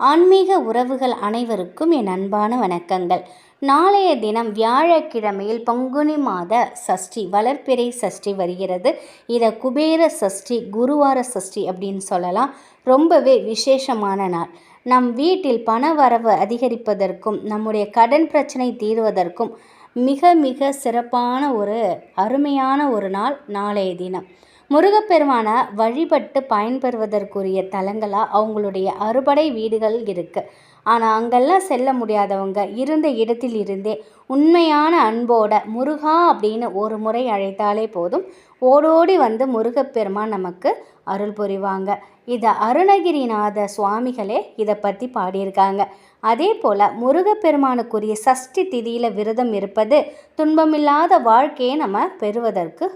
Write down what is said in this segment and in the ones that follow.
ஆன்மீக உறவுகள் அனைவருக்கும் என் அன்பான வணக்கங்கள். நாளைய தினம் வியாழக்கிழமையில் பங்குனி மாத சஷ்டி வளர்ப்பிறை சஷ்டி வருகிறது. இதை குபேர சஷ்டி குருவார சஷ்டி அப்படின்னு சொல்லலாம். ரொம்பவே விசேஷமான நாள். நம் வீட்டில் பண வரவு அதிகரிப்பதற்கும் நம்முடைய கடன் பிரச்சனை தீர்வதற்கும் மிக மிக சிறப்பான ஒரு அருமையான ஒரு நாள் நாளைய தினம். முருகப்பெருமானை வழிபட்டு பயன்பெறுவதற்குரிய தலங்களாக அவங்களுடைய அறுபடை வீடுகள் இருக்குது ஆனால் அங்கெல்லாம் செல்ல முடியாதவங்க இருந்த இடத்தில் இருந்தே உண்மையான அன்போட முருகா அப்படின்னு ஒரு முறை அழைத்தாலே போதும். ஓடோடி வந்து முருகப்பெருமான் நமக்கு அருள் புரிவாங்க. இதை அருணகிரிநாத சுவாமிகளே இதை பற்றி பாடியிருக்காங்க. அதே போல் முருகப்பெருமானுக்குரிய சஷ்டி திதியில் விரதம் இருப்பது துன்பமில்லாத வாழ்க்கையை நம்ம பெறுவதற்கு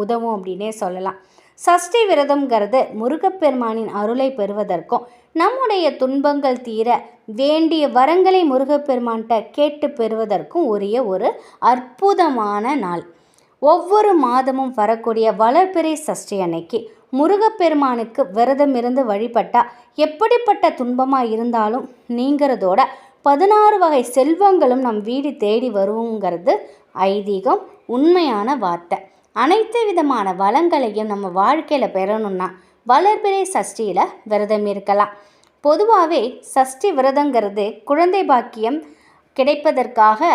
உதவும் அப்படின்னே சொல்லலாம். சஷ்டி விரதம்ங்கிறது முருகப்பெருமானின் அருளை பெறுவதற்கும் நம்முடைய துன்பங்கள் தீர வேண்டிய வரங்களை முருகப்பெருமான்கிட்ட கேட்டு பெறுவதற்கும் உரிய ஒரு அற்புதமான நாள். ஒவ்வொரு மாதமும் வரக்கூடிய வளர்பிறை சஷ்டி அன்னைக்கு முருகப்பெருமானுக்கு விரதம் இருந்து வழிபட்டால் எப்படிப்பட்ட துன்பமாக இருந்தாலும் நீங்கிறதோட பதினாறு வகை செல்வங்களும் நம் வீடு தேடி வருவோங்கிறது ஐதீகம் உண்மையான வார்த்தை. அனைத்து விதமான வளங்களையும் நம்ம வாழ்க்கையில் பெறணும்னா வளர்பிறை சஷ்டியில் விரதம் இருக்கலாம். பொதுவாகவே சஷ்டி விரதங்கிறது குழந்தை பாக்கியம் கிடைப்பதற்காக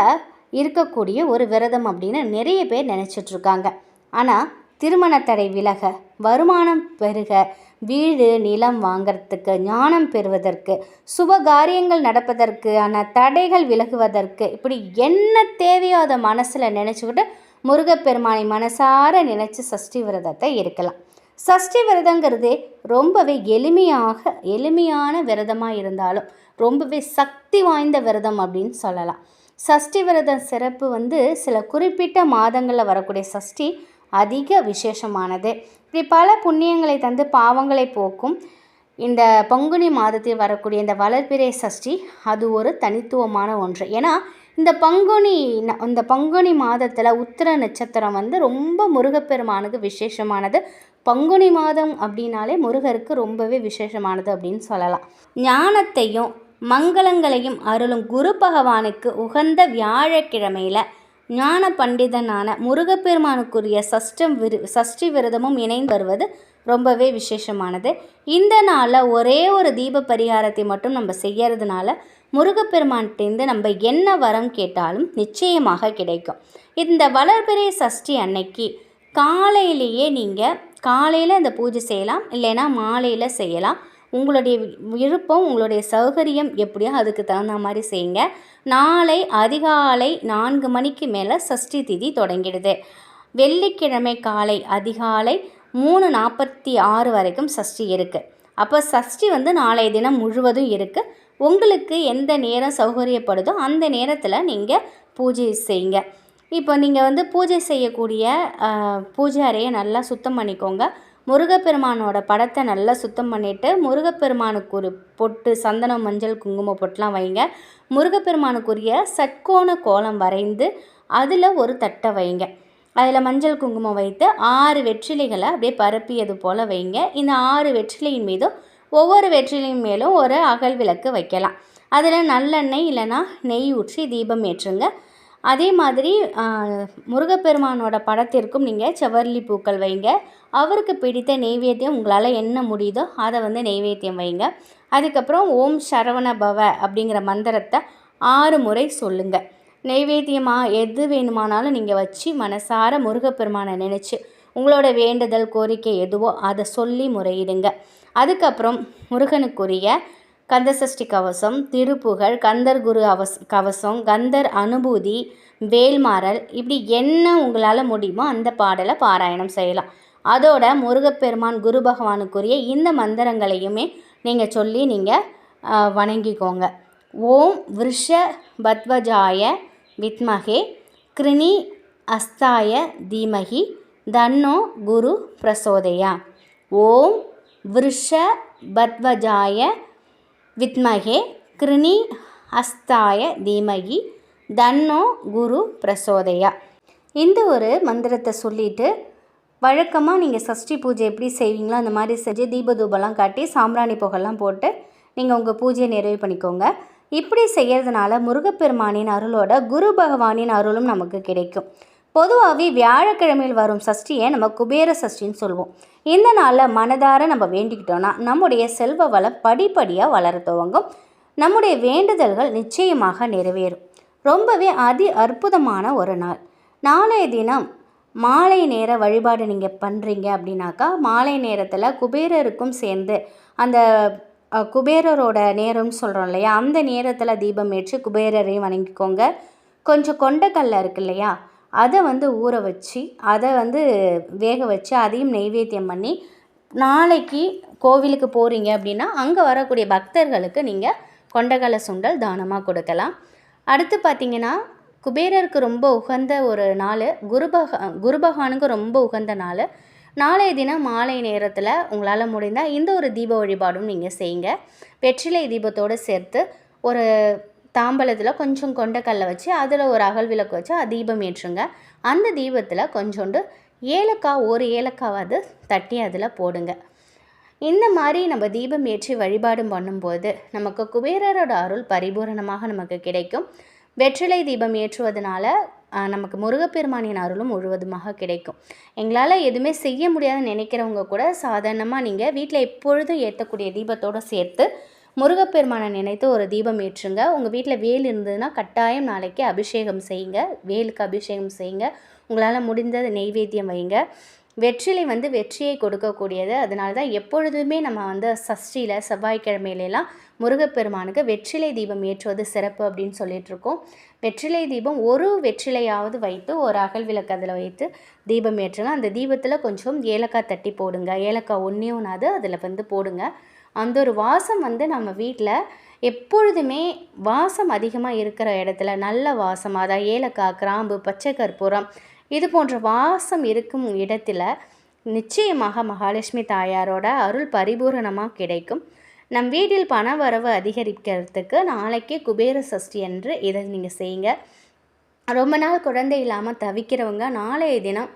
இருக்கக்கூடிய ஒரு விரதம் அப்படின்னு நிறைய பேர் நினச்சிட்ருக்காங்க ஆனால் திருமண தடை விலக வருமானம் பெருக வீடு நிலம் வாங்கிறதுக்கு ஞானம் பெறுவதற்கு சுப காரியங்கள் நடப்பதற்கான தடைகள் விலகுவதற்கு இப்படி என்ன தேவையோ அதை மனசில் நினச்சிக்கிட்டு முருகப்பெருமானை மனசார நினச்சி சஷ்டி விரதத்தை இருக்கலாம். சஷ்டி விரதங்கிறது ரொம்பவே எளிமையாக எளிமையான விரதமாக இருந்தாலும் ரொம்பவே சக்தி வாய்ந்த விரதம் அப்படின்னு சொல்லலாம். சஷ்டி விரத சிறப்பு வந்து சில குறிப்பிட்ட மாதங்களில் வரக்கூடிய சஷ்டி அதிக விசேஷமானது. இப்படி பல புண்ணியங்களை தந்து பாவங்களை போக்கும் இந்த பங்குனி மாதத்தில் வரக்கூடிய இந்த வளர்பிறை சஷ்டி அது ஒரு தனித்துவமான ஒன்று. ஏன்னா இந்த பங்குனி இந்த பங்குனி மாதத்தில் உத்திர நட்சத்திரம் வந்து ரொம்ப முருகப்பெருமானுக்கு விசேஷமானது. பங்குனி மாதம் அப்படின்னாலே முருகருக்கு ரொம்பவே விசேஷமானது அப்படின்னு சொல்லலாம். ஞானத்தையும் மங்களங்களையும் அருளும் குரு பகவானுக்கு உகந்த வியாழக்கிழமையில் ஞான பண்டிதனான முருகப்பெருமானுக்குரிய சஷ்டம் விரு சஷ்டி விரதமும் இணைந்து வருவது ரொம்பவே விசேஷமானது. இந்த நாளில் ஒரே ஒரு தீப பரிகாரத்தை மட்டும் நம்ம செய்யறதுனால முருகப்பெருமான்கிட்டேருந்து நம்ம என்ன வரம் கேட்டாலும் நிச்சயமாக கிடைக்கும். இந்த வளர்பிறை சஷ்டி அன்னைக்கு காலையிலேயே நீங்கள் காலையில் இந்த பூஜை செய்யலாம் இல்லைன்னா மாலையில் செய்யலாம். உங்களுடைய விருப்பம் உங்களுடைய சௌகரியம் எப்படியோ அதுக்கு தகுந்த மாதிரி செய்யுங்க. நாளை அதிகாலை நான்கு மணிக்கு மேலே சஷ்டி திதி தொடங்கிடுது. வெள்ளிக்கிழமை காலை அதிகாலை மூணு நாற்பத்தி ஆறு வரைக்கும் சஷ்டி இருக்குது அப்போ சஷ்டி வந்து நாளைய தினம் முழுவதும் இருக்குது உங்களுக்கு எந்த நேரம் சௌகரியப்படுதோ அந்த நேரத்தில் நீங்கள் பூஜை செய்யுங்க. இப்போ நீங்கள் வந்து பூஜை செய்யக்கூடிய பூஜை அறையை நல்லா சுத்தம் பண்ணிக்கோங்க. முருகப்பெருமானோட படத்தை நல்லா சுத்தம் பண்ணிவிட்டு முருகப்பெருமானுக்கு ஒரு பொட்டு சந்தனம் மஞ்சள் குங்குமம் பொட்டுலாம் வைங்க. முருகப்பெருமானுக்குரிய சட்கோண கோலம் வரைந்து அதில் ஒரு தட்டை வைங்க. அதில் மஞ்சள் குங்குமம் வைத்து ஆறு வெற்றிலைகளை அப்படியே பரப்பியது போல் வைங்க. இந்த ஆறு வெற்றிலையின் மீதும் ஒவ்வொரு வெற்றிலையும் மேலும் ஒரு அகல் விளக்கு வைக்கலாம். அதில் நல்லெண்ணெய் இல்லைன்னா நெய் ஊற்றி தீபம் ஏற்றுங்க. அதே மாதிரி முருகப்பெருமானோட படத்திற்கும் நீங்கள் செவர்லி பூக்கள் வைங்க. அவருக்கு பிடித்த நெய்வேத்தியம் உங்களால் என்ன முடியுதோ அதை வந்து நெய்வேத்தியம் வைங்க. அதுக்கப்புறம் ஓம் சரவண பவ அப்படிங்கிற மந்திரத்தை ஆறு முறை சொல்லுங்கள் நெய்வேத்தியமாக எது வேணுமானாலும் நீங்கள் வச்சு மனசார முருகப்பெருமானை நினச்சி உங்களோட வேண்டுதல் கோரிக்கை எதுவோ அதை சொல்லி முறையிடுங்க. அதுக்கப்புறம் முருகனுக்குரிய கந்தசஷ்டி கவசம் திருப்புகழ் கந்தர் குரு அவஸ் கவசம் கந்தர் அனுபூதி வேல்மாறல் இப்படி என்ன உங்களால் முடியுமோ அந்த பாடலை பாராயணம் செய்யலாம். அதோட முருகப்பெருமான் குரு பகவானுக்குரிய இந்த மந்திரங்களையுமே நீங்கள் சொல்லி நீங்கள் வணங்கிக்கோங்க. ஓம் விருஷ பத்வஜாய வித்மகே கிருணி அஸ்தாய தீமகி தன்னோ குரு பிரசோதயா. ஓம் விருஷ பத்வஜாய வித்மகே கிருணி அஸ்தாய தீமகி தன்னோ குரு பிரசோதயா. இந்த ஒரு மந்திரத்தை சொல்லிவிட்டு வழக்கமாக நீங்கள் சஷ்டி பூஜை எப்படி செய்வீங்களோ அந்த மாதிரி செஞ்சு தீபதூபெல்லாம் காட்டி சாம்பிராணி புகெல்லாம் போட்டு நீங்கள் உங்கள் பூஜையை நிறைவு பண்ணிக்கோங்க. இப்படி செய்கிறதுனால முருகப்பெருமானின் அருளோட குரு பகவானின் அருளும் நமக்கு கிடைக்கும். பொதுவாகவே வியாழக்கிழமையில் வரும் சஷ்டியை நம்ம குபேர சஷ்டின்னு சொல்லுவோம். இந்த நாளில் மனதார நம்ம வேண்டிக்கிட்டோன்னா நம்முடைய செல்வ வளம் படிப்படியாக வளர துவங்கும். நம்முடைய வேண்டுதல்கள் நிச்சயமாக நிறைவேறும். ரொம்பவே அதி அற்புதமான ஒரு நாள். நாளைய தினம் மாலை நேர வழிபாடு நீங்கள் பண்ணுறீங்க அப்படின்னாக்கா மாலை நேரத்தில் குபேரருக்கும் சேர்ந்து அந்த குபேரரோட நேரம்னு சொல்கிறோம் இல்லையா? அந்த நேரத்தில் தீபம் ஏற்றி குபேரரையும் வணங்கிக்கோங்க. கொஞ்சம் கொண்டக்கல்ல இருக்கு இல்லையா? அதை வந்து ஊற வச்சு அதை வந்து வேக வச்சு அதையும் நெய்வேத்தியம் பண்ணி நாளைக்கு கோவிலுக்கு போகிறீங்க அப்படின்னா அங்கே வரக்கூடிய பக்தர்களுக்கு நீங்கள் கொண்டகல சுண்டல் தானமாக கொடுக்கலாம். அடுத்து பார்த்தீங்கன்னா குபேரருக்கு ரொம்ப உகந்த ஒரு நாள் குருபக குருபகானுக்கு ரொம்ப உகந்த நாள். நாளைய தினம் மாலை நேரத்தில் உங்களால் முடிந்தால் இந்த ஒரு தீப வழிபாடும் நீங்கள் செய்யுங்க. வெற்றிலை தீபத்தோடு சேர்த்து ஒரு தாம்பலத்தில் கொஞ்சம் கொண்டக்கல்லை வச்சு அதில் ஒரு அகல் விளக்கு வச்சு அது தீபம் ஏற்றுங்க. அந்த தீபத்தில் கொஞ்சோண்டு ஏலக்காய் ஒரு ஏலக்காவாவது தட்டி அதில் போடுங்க. இந்த மாதிரி நம்ம தீபம் ஏற்றி வழிபாடும் பண்ணும்போது நமக்கு குபேரரோட அருள் பரிபூரணமாக நமக்கு கிடைக்கும். வெற்றிலை தீபம் ஏற்றுவதனால நமக்கு முருகப்பெருமானின் அருளும் முழுவதுமாக கிடைக்கும். எங்களால் எதுவுமே செய்ய முடியாதுன்னு நினைக்கிறவங்க கூட சாதாரணமாக நீங்கள் வீட்டில் எப்பொழுதும் ஏற்றக்கூடிய தீபத்தோடு சேர்த்து முருகப்பெருமானை நினைத்து ஒரு தீபம் ஏற்றுங்க. உங்கள் வீட்டில் வேல் இருந்ததுன்னா கட்டாயம் நாளைக்கு அபிஷேகம் செய்யுங்க. வேலுக்கு அபிஷேகம் செய்யுங்க. உங்களால் முடிந்தது நெய்வேத்தியம் வைங்க. வெற்றிலை வந்து வெற்றியை கொடுக்கக்கூடியது. அதனால தான் எப்பொழுதுமே நம்ம வந்து சஷ்டியில் செவ்வாய்க்கிழமையிலலாம் முருகப்பெருமானுக்கு வெற்றிலை தீபம் ஏற்றுவது சிறப்பு அப்படின்னு சொல்லிகிட்ருக்கோம் வெற்றிலை தீபம் ஒரு வெற்றிலையாவது வைத்து ஒரு அகல் விளக்கு அதில் வைத்து தீபம் ஏற்றுங்க அந்த தீபத்தில் கொஞ்சம் ஏலக்காய் தட்டி போடுங்க. ஏலக்காய் ஒன்றே ஒன்றாவது அதில் வந்து போடுங்க. அந்த ஒரு வாசம் வந்து நம்ம வீட்டில் எப்பொழுதுமே வாசம் அதிகமாக இருக்கிற இடத்துல நல்ல வாசம் அதான் ஏலக்காய் கிராம்பு பச்சை கற்பூரம் இது போன்ற வாசம் இருக்கும் இடத்துல நிச்சயமாக மகாலட்சுமி தாயாரோட அருள் பரிபூரணமாக கிடைக்கும். நம் வீட்டில் பண வரவு அதிகரிக்கிறதுக்கு நாளைக்கு குபேர சஷ்டி என்று இதை நீங்கள் செய்யுங்க. ரொம்ப நாள் குழந்தை இல்லாமல் தவிக்கிறவங்க நாளைய தினம்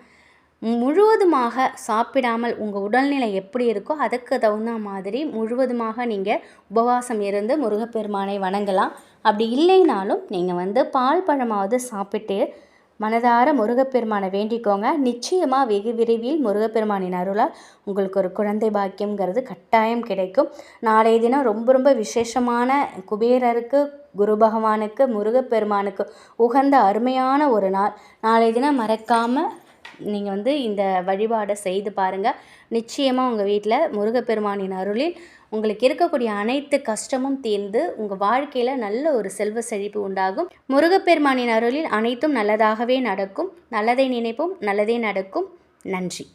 முழுவதுமாக சாப்பிடாமல் உங்கள் உடல்நிலை எப்படி இருக்கோ அதுக்கு தகுந்த மாதிரி முழுவதுமாக நீங்கள் உபவாசம் இருந்து முருகப்பெருமானை வணங்கலாம். அப்படி இல்லைனாலும் நீங்கள் வந்து பால் பழமாவது சாப்பிட்டு மனதார முருகப்பெருமானை வேண்டிக்கோங்க. நிச்சயமாக வெகு விரைவில் முருகப்பெருமானின் அருளால் உங்களுக்கு ஒரு குழந்தை பாக்கியம்ங்கிறது கட்டாயம் கிடைக்கும். நாளைய தினம் ரொம்ப ரொம்ப விசேஷமான குபேரருக்கு குரு பகவானுக்கு முருகப்பெருமானுக்கு உகந்த அருமையான ஒரு நாள். நாளைய தினம் மறக்காமல் நீங்கள் வந்து இந்த வழிபாடை செய்து பாருங்கள் நிச்சயமாக உங்கள் வீட்டில் முருகப்பெருமானின் அருளில் உங்களுக்கு இருக்கக்கூடிய அனைத்து கஷ்டமும் தீர்ந்து உங்கள் வாழ்க்கையில் நல்ல ஒரு செல்வ செழிப்பு உண்டாகும். முருகப்பெருமானின் அருளில் அனைத்தும் நல்லதாகவே நடக்கும். நல்லதை நினைப்போம் நல்லதே நடக்கும். நன்றி.